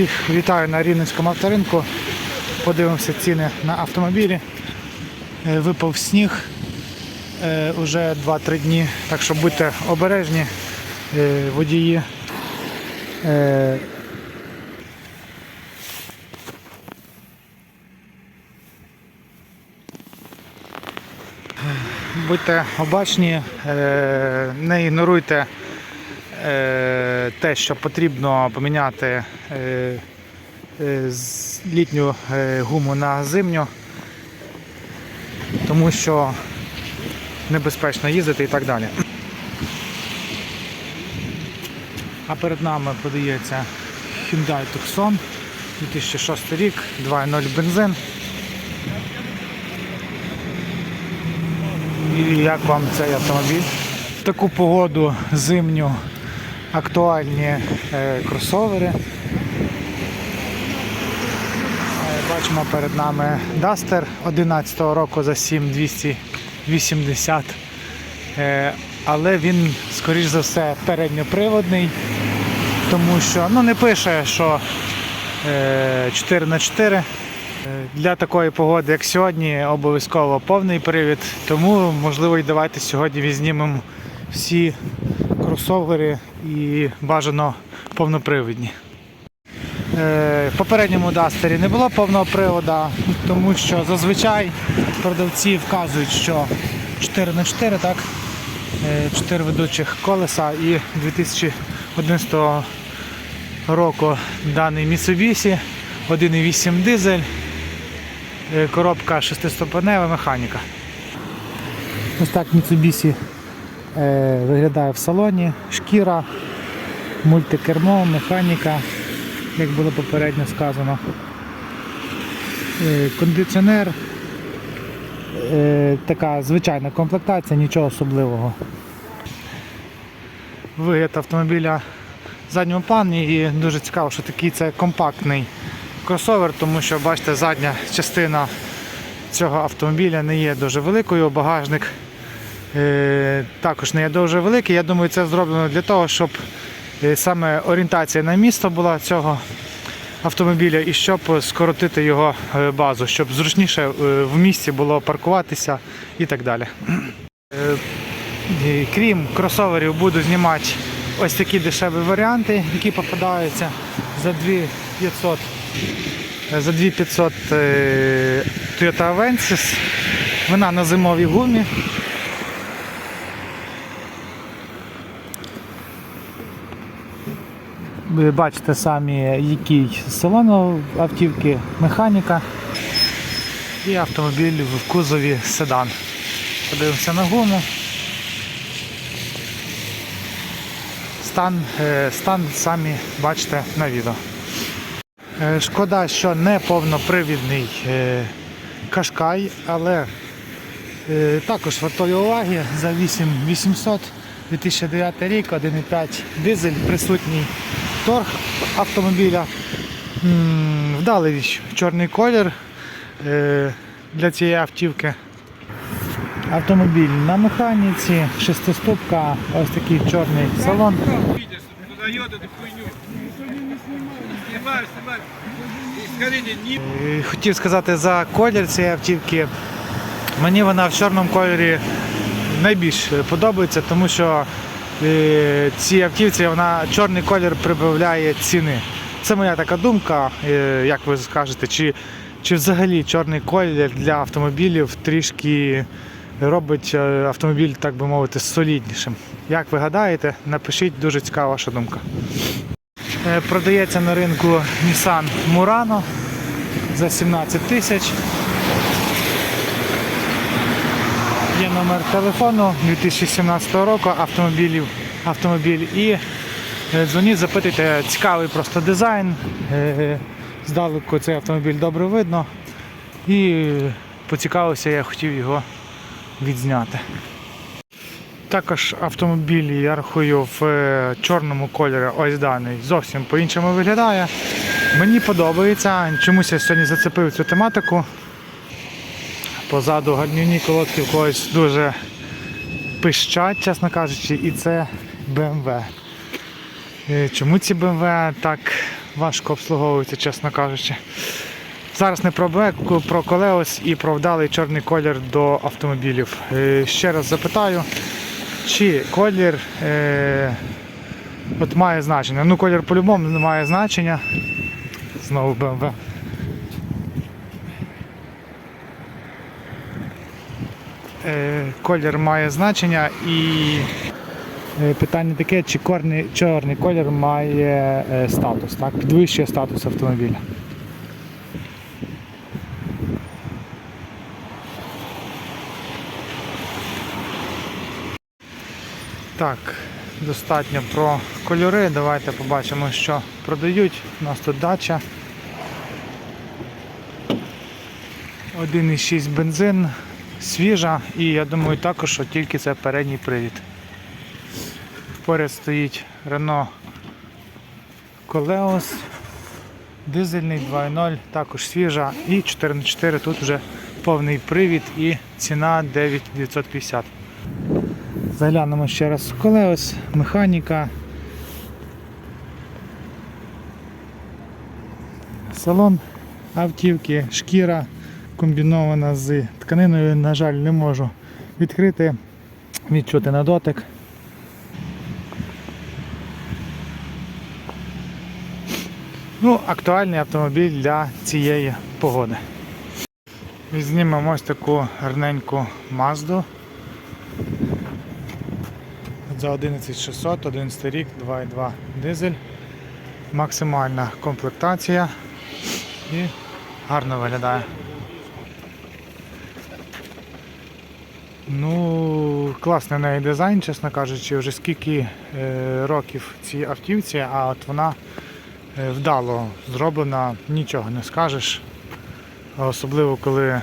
Всіх вітаю на Рівненському авторинку. Подивимося ціни на автомобілі. Е, Випав сніг е, уже 2-3 дні, так що будьте обережні, е, водії. Будьте обачні, не ігноруйте те, що потрібно поміняти е, е, літню е, гуму на зимню, тому що небезпечно їздити і так далі. А перед нами подається Hyundai Tucson 2006 рік, 2.0 бензин. І як вам цей автомобіль? В таку погоду зимню актуальні е, кросовери. Е, Бачимо перед нами Duster 11 року за 7280. Е, але він, скоріш за все, передньоприводний, тому що ну, не пише, що е, 4 х 4 для такої погоди, як сьогодні, обов'язково повний привід. Тому, можливо, і давайте сьогодні візнімемо всі кросовери і бажано повнопривідні. Е, В попередньому дастері не було повного приводу, тому що зазвичай продавці вказують, що 4 на 4 так? 4 ведучих колеса і 2011 року даний Mitsubishi 1.8 дизель, е, коробка шестиступенева механіка. Ось так Mitsubishi е, виглядає в салоні, шкіра, мультикермо, механіка, як було попередньо сказано. Е, кондиціонер, е, така звичайна комплектація, нічого особливого. Вигляд автомобіля в задньому плані і дуже цікаво, що такий це компактний кросовер, тому що бачите, задня частина цього автомобіля не є дуже великою, багажник е, також не є дуже великий. Я думаю, це зроблено для того, щоб е, саме орієнтація на місто була цього автомобіля і щоб скоротити його е, базу, щоб зручніше е, в місті було паркуватися і так далі. Е, Крім кросоверів, буду знімати ось такі дешеві варіанти, які попадаються за 2500 за 2500 е, Toyota Avensis. Вона на зимовій гумі. Ви бачите самі, який салон автівки, механіка і автомобіль в кузові седан. Подивимося на гуму. Стан, е, стан самі бачите на відео. Е, Шкода, що не повнопривідний е, кашкай, але також вартує уваги за 8800 2009 рік, 1,5 дизель, присутній торг автомобіля. Вдалий чорний колір е, для цієї автівки. Автомобіль на механіці, шестиступка, ось такий чорний салон. Е, Хотів сказати за колір цієї автівки. Мені вона в чорному кольорі найбільш подобається, тому що цій автівці вона чорний колір прибавляє ціни. Це моя така думка, е, як ви скажете, чи, чи взагалі чорний колір для автомобілів трішки робить е, автомобіль, так би мовити, соліднішим. Як ви гадаєте, напишіть, дуже цікава ваша думка. Е, Продається на ринку Nissan Murano за 17 тисяч. Є номер телефону 2017 року автомобілів, автомобіль і е, дзвоніть, запитуйте, цікавий просто дизайн. е, Здалеку цей автомобіль добре видно. І поцікавився, я хотів його відзняти. Також автомобіль, я рахую, в е, чорному кольорі ось даний зовсім по-іншому виглядає. Мені подобається. Чомусь я сьогодні зацепив цю тематику. Позаду гальмівні колодки в когось дуже пищать, чесно кажучи, і це BMW. Е, Чому ці BMW так важко обслуговується, чесно кажучи. Зараз не про беку, про колеос і про вдалий чорний колір до автомобілів. Е, Ще раз запитаю, чи колір е, от має значення. Ну, колір по-любому не має значення. Знову BMW. Колір має значення і е, питання таке, чи корний, чорний колір має е, статус, так? підвищує статус автомобіля. Так, достатньо про кольори. Давайте побачимо, що продають. У нас тут дача. 1,6 бензин, свіжа і я думаю також, що тільки це передній привід. Поряд стоїть Renault Koleos, дизельний 2.0, також свіжа і 4х4 тут вже повний привід і ціна 9950. Заглянемо ще раз Koleos, механіка. Салон автівки, шкіра комбінована з тканиною, на жаль, не можу відкрити, відчути на дотик. Ну, актуальний автомобіль для цієї погоди. Візьмемо ось таку гарненьку Мазду. За 11600, 11 рік, 2.2 дизель. Максимальна комплектація і гарно виглядає. Ну, класний неї дизайн, чесно кажучи, вже скільки е, років цій автівці, а от вона е, вдало зроблена, нічого не скажеш. Особливо коли е,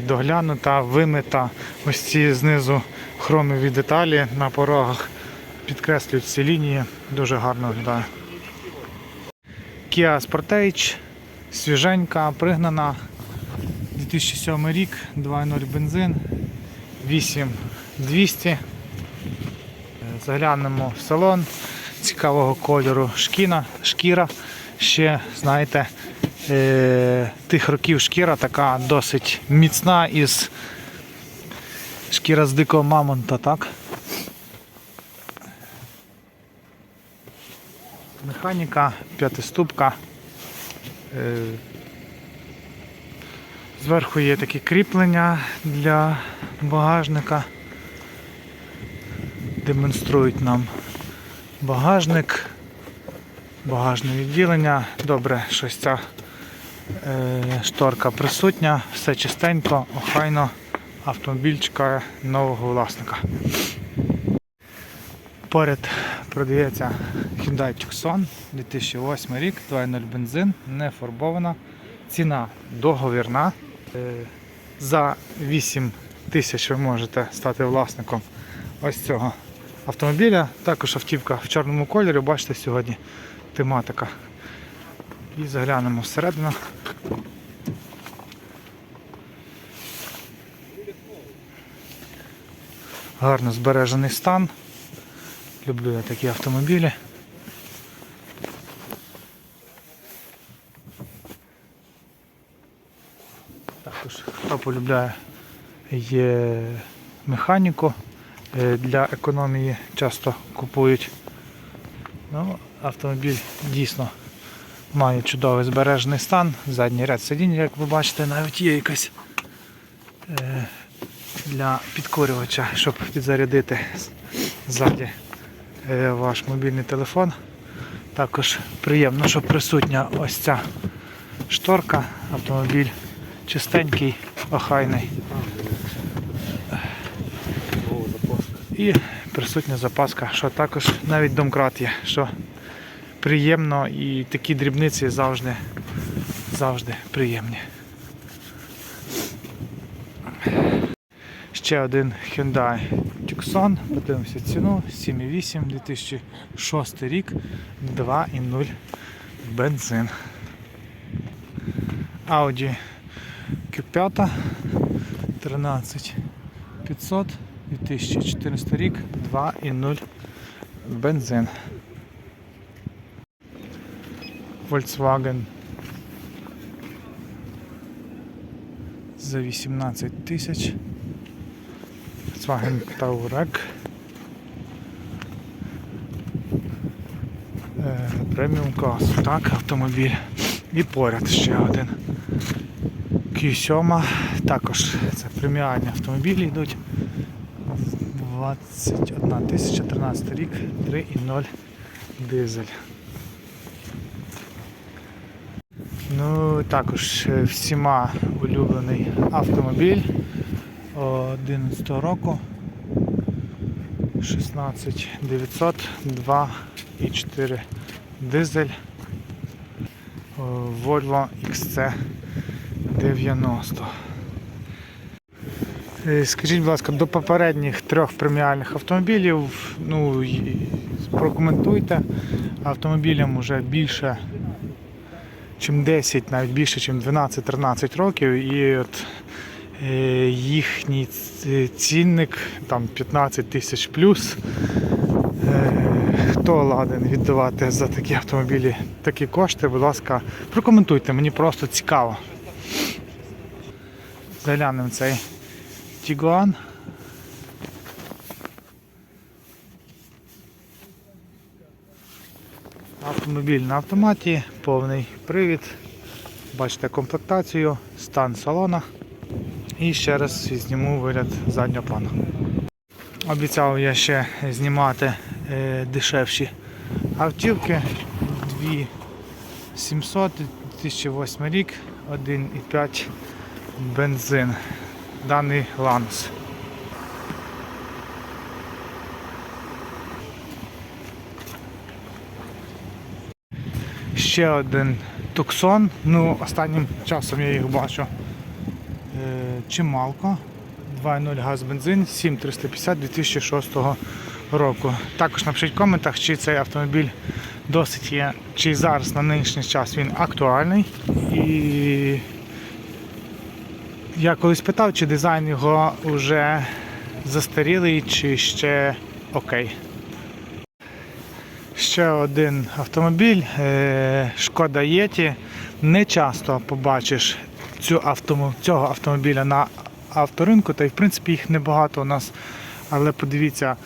доглянута, вимита, ось ці знизу хромові деталі на порогах підкреслюють ці лінії, дуже гарно виглядає. Kia Sportage, свіженька, пригнана. 2007 рік, 2.0 бензин, 8200. Е, Заглянемо в салон цікавого кольору шкіна, шкіра. Ще, знаєте, е, тих років шкіра така досить міцна із шкіра з дикого мамонта, так? Механіка, п'ятиступка. Зверху є такі кріплення для багажника. Демонструють нам багажник, багажне відділення. Добре, щось ця е, шторка присутня, все чистенько, охайно, автомобіль чекає нового власника. Поряд продається Hyundai Tucson 2008 рік, 2.0 бензин, не фарбована. Ціна договірна. Е, За 8 тисяч ви можете стати власником ось цього автомобіля. Також автівка в чорному кольорі, бачите сьогодні тематика. І заглянемо всередину. Гарно збережений стан. Люблю я такі автомобілі. Полюбляє є механіку е, для економії часто купують. Ну, автомобіль дійсно має чудовий збережений стан. Задній ряд сидінь, як ви бачите, навіть є якась е, для підкорювача, щоб підзарядити ззаді е, ваш мобільний телефон. Також приємно, що присутня ось ця шторка, автомобіль чистенький, охайний. І присутня запаска, що також навіть домкрат є, що приємно і такі дрібниці завжди, завжди приємні. Ще один Hyundai Tucson, подивимося ціну, 7,8, 2006 рік, 2,0 бензин. Audi Q5 13500 2014 рік 2,0 бензин. Volkswagen за 18 тисяч. Volkswagen Touareg. Е, Преміум класу, так, автомобіль. І поряд ще один. Q7 також це преміальні автомобілі йдуть. 21 тисяча 13 рік, 3,0 дизель. Ну, і також е, всіма улюблений автомобіль 11 року 16 900 4 дизель е, Volvo XC. 90. Е, скажіть, будь ласка, до попередніх трьох преміальних автомобілів, ну прокоментуйте, автомобілям вже більше чим 10, навіть більше, ніж 12-13 років, і от е, їхній е, цінник там 15 тисяч плюс. Хто ладен віддавати за такі автомобілі такі кошти, будь ласка, прокоментуйте, мені просто цікаво. Заглянемо цей Тігуан. Автомобіль на автоматі, повний привід. Бачите комплектацію, стан салона. І ще раз зніму вигляд заднього плану. Обіцяв я ще знімати е, дешевші автівки. 2700, 2008 рік, 1,5 бензин. Даний Ланос. Ще один Туксон. Ну, останнім часом я їх бачу. Е, Чималко. 2.0 газ бензин 7350 2006 року. Також напишіть в коментах, чи цей автомобіль досить є, чи зараз на нинішній час він актуальний. І я колись питав, чи дизайн його вже застарілий, чи ще окей. Ще один автомобіль, е, Шкода Єті. Не часто побачиш цю автому, цього автомобіля на авторинку, та й в принципі їх небагато у нас. Але подивіться,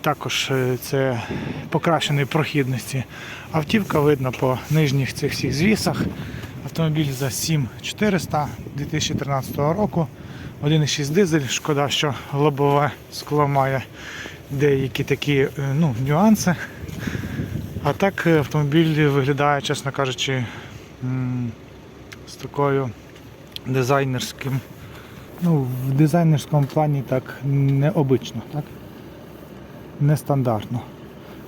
також е, це покращеної прохідності. Автівка видно по нижніх цих всіх звісах. Автомобіль за 7400 2013 року. 1,6 дизель, шкода, що лобове скло має деякі такі е, ну, нюанси. А так е, автомобіль виглядає, чесно кажучи, з такою дизайнерським. Ну, в дизайнерському плані так необично, так? Нестандартно.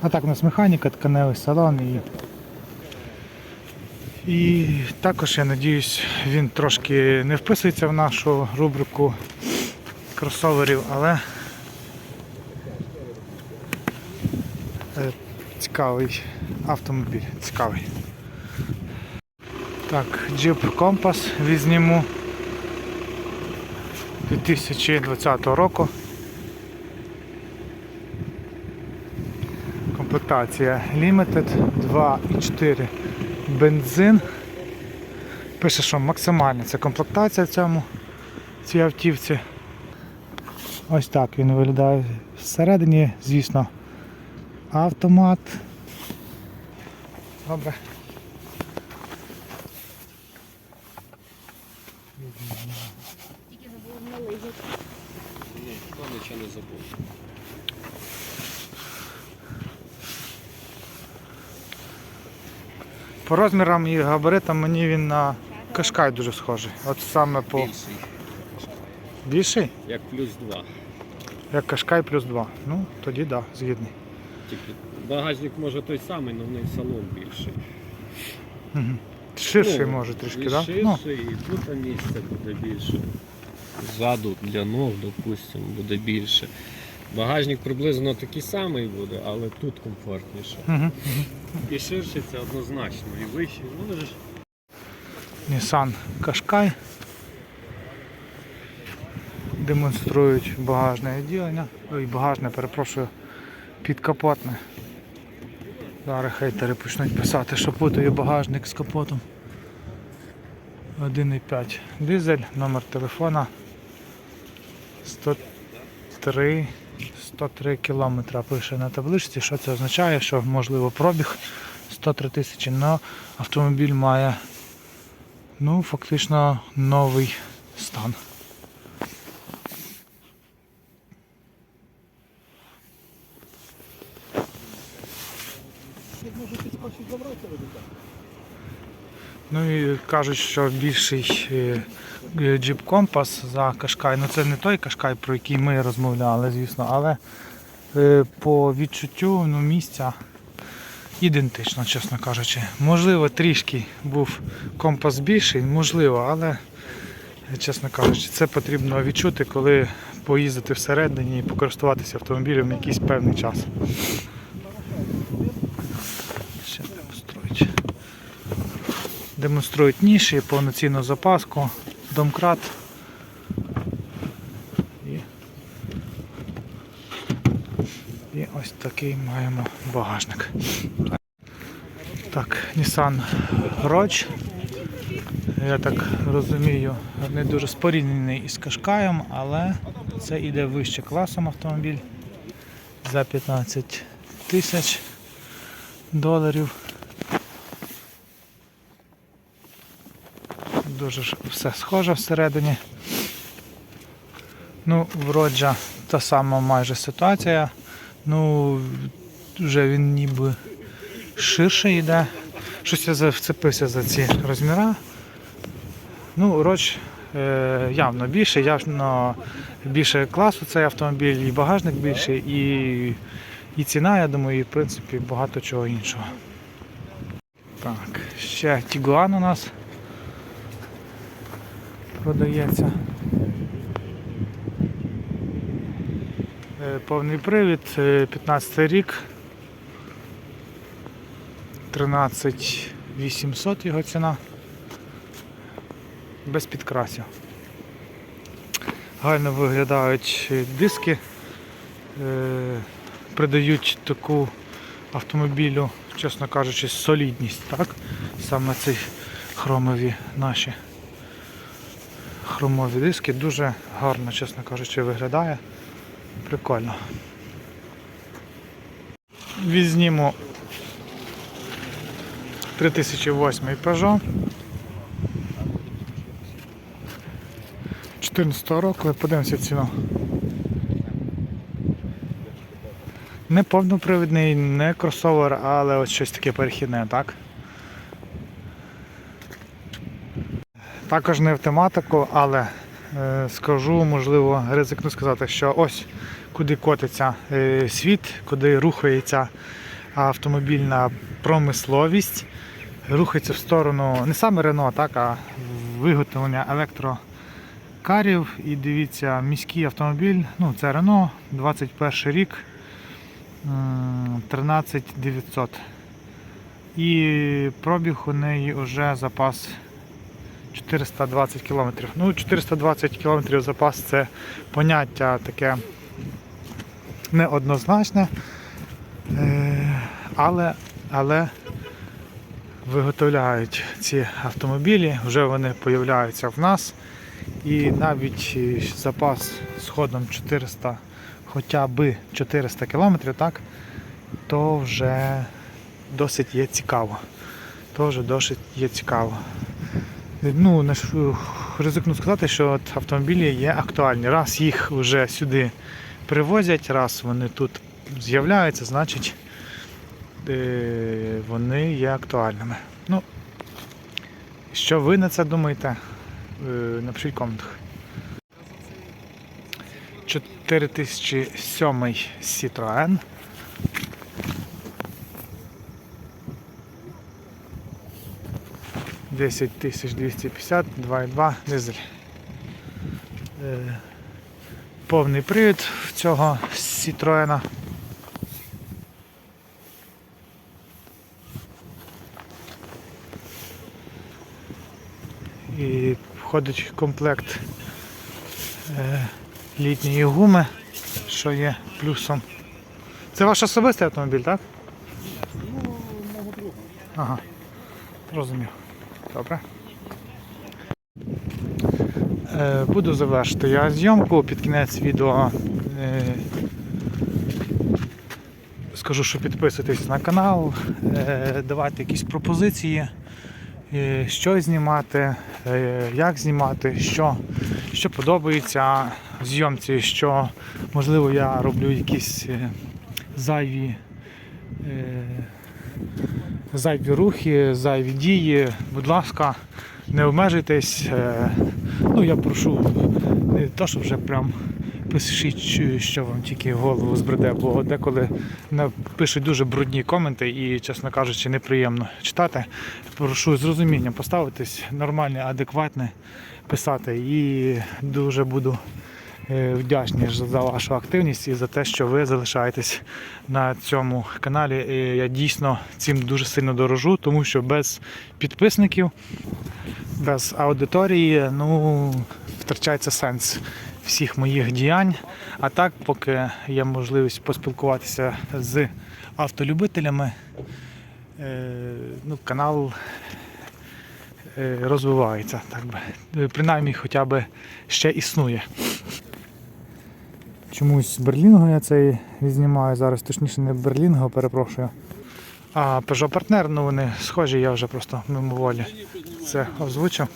А так у нас механіка, тканевий салон і. І також я надіюсь, він трошки не вписується в нашу рубрику кросоверів, але е, цікавий автомобіль. Цікавий. Так, Jeep Compass візніму 2020 року. Комплектація Limited 2,4 бензин. Пише, що максимальна це комплектація цьому цій автівці. Ось так він виглядає всередині, звісно, автомат. Добре. Тільки забув нализати. Ні, хто нічого не забув. По розмірам і габаритам мені він на Кашкай дуже схожий. От саме по Більший, більший, як плюс два. як Кашкай плюс 2. Ну, тоді так, да, згідний. Тільки багажник може той самий, але в них салон більший. Ширший Ну, може трішки, так? Ширший, Ну, і тут місця буде більше. Ззаду для ног, допустимо, буде більше. Багажник приблизно такий самий буде, але тут комфортніше. угу. І ширше це однозначно, і вище. Ну, ж Nissan Qashqai. Демонструють багажне відділення. Ой, багажне, перепрошую, підкапотне. Зараз хейтери почнуть писати, що путаю багажник з капотом. 1,5 дизель, номер телефона 103 103 кілометра пише на табличці. Що це означає? Що можливо пробіг 103 тисячі, але автомобіль має ну, фактично новий стан. Ну і кажуть, що більший е, е, джип компас за Кашкай. Ну це не той Кашкай, про який ми розмовляли, звісно, але е, по відчуттю ну, місця ідентично, чесно кажучи. Можливо, трішки був компас більший, можливо, але, чесно кажучи, це потрібно відчути, коли поїздити всередині і покористуватися автомобілем якийсь певний час. Ще демонструють. Демонструють ніші, повноцінну запаску, домкрат. І, і ось такий маємо багажник. Так, Nissan Roach. Я так розумію, не дуже споріднений із Кашкаєм, але це йде вище класом автомобіль за 15 тисяч доларів. Дуже все схоже всередині. Ну, вроджа та сама майже ситуація. Ну, вже він ніби ширше йде. Щось я вцепився за ці розміри. Ну, роч е, явно більше, явно більше класу цей автомобіль, і багажник більший, і, і ціна, я думаю, і в принципі багато чого іншого. Так, ще Тігуан у нас продається. Е, Повний привід, е, 15 рік. 13 800 його ціна. Без підкрасів. Гарно виглядають е, диски. Е, Придають таку автомобілю, чесно кажучи, солідність, так? Саме ці хромові наші хромові диски дуже гарно, чесно кажучи, виглядає. Прикольно. Візьмімо 3008 Peugeot. 14 року, подивимося ціну. Не повнопривідний, не кросовер, але от щось таке перехідне, так? Також не в тематику, але е, скажу, можливо, ризикну сказати, що ось куди котиться е, світ, куди рухається автомобільна промисловість, рухається в сторону не саме Рено, так, а виготовлення електрокарів. І дивіться, міський автомобіль, ну це Рено, 21 рік, м, 13900. І пробіг у неї вже запас 420 кілометрів. Ну, 420 кілометрів запас це поняття таке неоднозначне, Е, але, але виготовляють ці автомобілі, вже вони появляються в нас. І навіть е, запас з ходом 400, хоча б 400 кілометрів, так, то вже досить є цікаво. То вже досить є цікаво. Ну, ризикну сказати, що от автомобілі є актуальні. Раз їх вже сюди привозять, раз вони тут з'являються, значить е, вони є актуальними. Ну, що ви на це думаєте? Е, Напишіть в коментах. 4007 Citroen. Десять тисяч 250, 2,2 дизель. Е, Повний привід цього Citroena. І входить комплект е, літньої гуми, що є плюсом. Це ваш особистий автомобіль, так? Ну, Ага. Розумів. Добре. Е, буду завершити я зйомку під кінець відео. Е, скажу, що підписуйтесь на канал, е, давайте якісь пропозиції, що знімати, як знімати, що, що подобається зйомці, що можливо я роблю якісь зайві. Зайві рухи, зайві дії. Будь ласка, не обмежуйтесь. Е, Ну, я прошу, не то, що вже прям пишіть, що- вам тільки голову збреде, бо деколи пишуть дуже брудні коменти і, чесно кажучи, неприємно читати. Прошу з розумінням поставитись нормальне, адекватне писати і дуже буду е, вдячний ж за вашу активність і за те, що ви залишаєтесь на цьому каналі. І я дійсно цим дуже сильно дорожу, тому що без підписників, без аудиторії, ну, втрачається сенс всіх моїх діянь. А так, поки є можливість поспілкуватися з автолюбителями, е, ну, канал е, розвивається, так би. Е, Принаймні, хоча б ще існує. Чомусь Берлінго я цей знімаю зараз, точніше не Берлінго, перепрошую. А Peugeot партнер, ну вони схожі, я вже просто мимоволі це озвучив.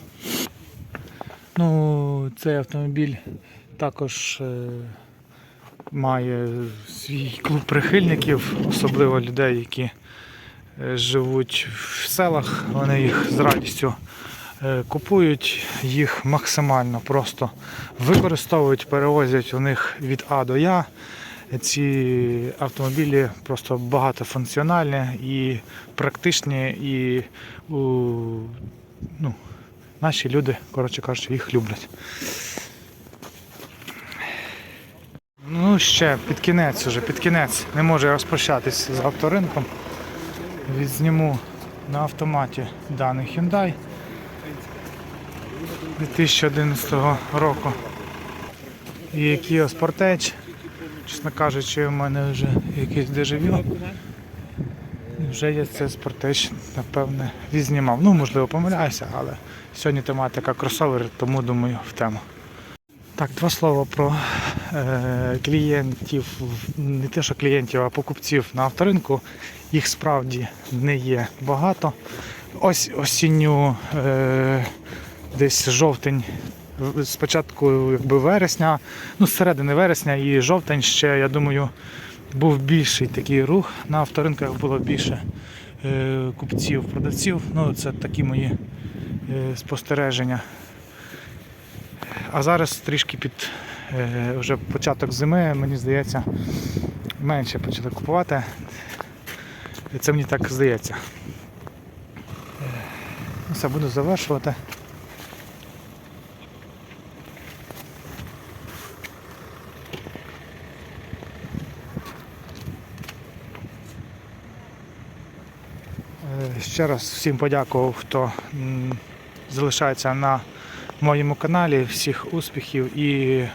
Ну, цей автомобіль також е, має свій клуб прихильників, особливо людей, які е, живуть в селах. Вони їх з радістю купують, їх максимально просто використовують, перевозять у них від А до Я. Ці автомобілі просто багатофункціональні і практичні, і ну, наші люди, коротше кажучи, їх люблять. Ну, ще під кінець уже, під кінець. Не можу я розпрощатись з авторинком. Відзніму на автоматі даний Hyundai 2011 року. І Kia Sportage. Чесно кажучи, у мене вже якийсь дежавю. Вже я це Sportage, напевне, відзнімав. Ну, можливо, помиляюся, але сьогодні тематика кросовер, тому думаю в тему. Так, два слова про е, клієнтів, не те, що клієнтів, а покупців на авторинку. Їх справді не є багато. Ось осінню, е, десь жовтень, спочатку якби вересня, ну з середини вересня і жовтень ще, я думаю, був більший такий рух. На авторинках було більше е, купців, продавців. Ну, це такі мої е, спостереження. А зараз трішки під е, вже початок зими, мені здається, менше почали купувати. Це мені так здається. Ну, Все, буду завершувати. Е, Ще раз всім подякував, хто залишається на моєму каналі. Всіх успіхів і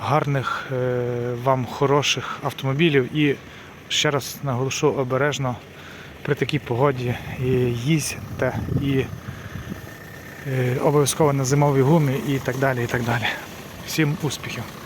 гарних е, вам хороших автомобілів. І ще раз наголошу обережно при такій погоді їздьте і е, обов'язково на зимовій гумі і так далі. І так далі. Всім успіхів!